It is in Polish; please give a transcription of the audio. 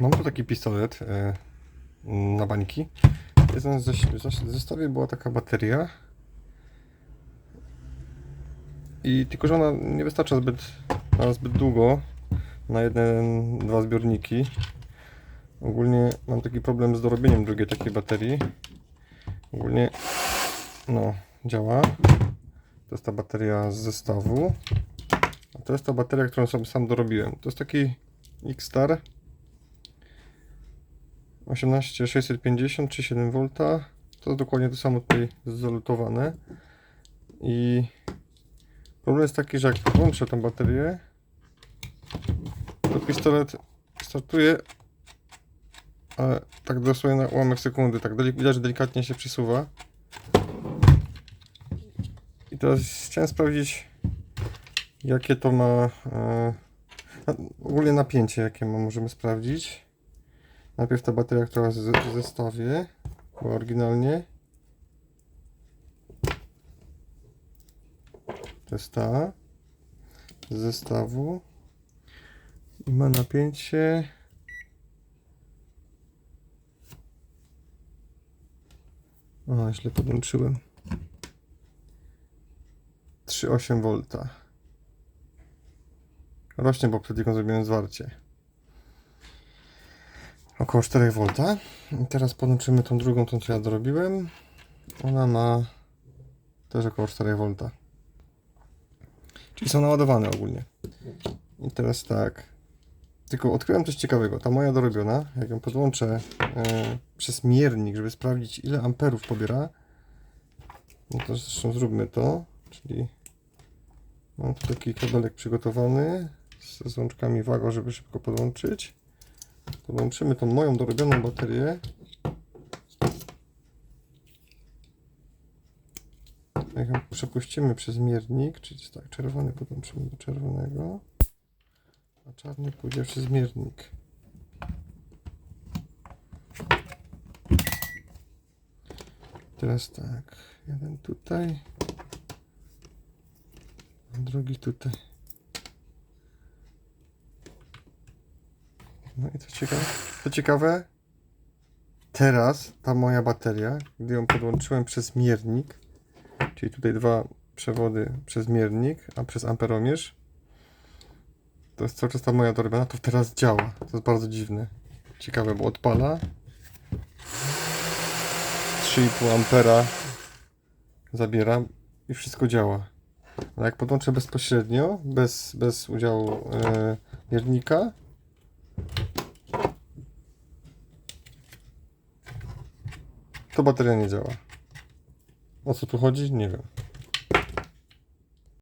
Mam tu taki pistolet e, na bańki. Zes- zes- zestawie była taka bateria. I tylko, że ona nie wystarcza zbyt, na zbyt długo na jeden, dwa zbiorniki. Ogólnie mam taki problem z dorobieniem drugiej takiej baterii. Ogólnie no, działa. To jest ta bateria z zestawu. A to jest ta bateria, którą sobie sam dorobiłem. To jest taki X-Star 18650 czy 7 V. To jest dokładnie to samo tutaj zalutowane. I problem jest taki, że jak podłączę tą baterię, to pistolet startuje, ale tak dosłownie na ułamek sekundy, tak widać, że delikatnie się przesuwa. I teraz chciałem sprawdzić, jakie to ma e, ogólnie napięcie, jakie ma, możemy sprawdzić. Najpierw ta bateria, która jest w zestawie, oryginalnie. To jest ta z zestawu. I ma napięcie. O, źle podłączyłem. 3,8 V. Rośnie, bo przed chwilą zrobiłem zwarcie. Około 4 V. I teraz podłączymy tą drugą, tą co ja dorobiłem. Ona ma też około 4 V. Czyli są naładowane ogólnie. I teraz tak. Tylko odkryłem coś ciekawego. Ta moja dorobiona, jak ją podłączę e, przez miernik, żeby sprawdzić ile amperów pobiera. No to zresztą zróbmy to. Czyli mam tu taki kabelek przygotowany z złączkami wago, żeby szybko podłączyć. Podłączymy tą moją dorobioną baterię. Jak ją przepuścimy przez miernik, czyli tak, czerwony podłączymy do czerwonego, a czarny pójdzie przez miernik. Teraz tak, jeden tutaj, drugi tutaj. No i co ciekawe, co ciekawe, teraz ta moja bateria, gdy ją podłączyłem przez miernik, czyli tutaj dwa przewody przez miernik, a przez amperomierz, to jest cały czas ta moja dorobiona, to teraz działa. To jest bardzo dziwne. Ciekawe, bo odpala 3,5 ampera zabiera i wszystko działa. Ale jak podłączę bezpośrednio, bez, bez udziału e, miernika, to bateria nie działa. O co tu chodzi? Nie wiem.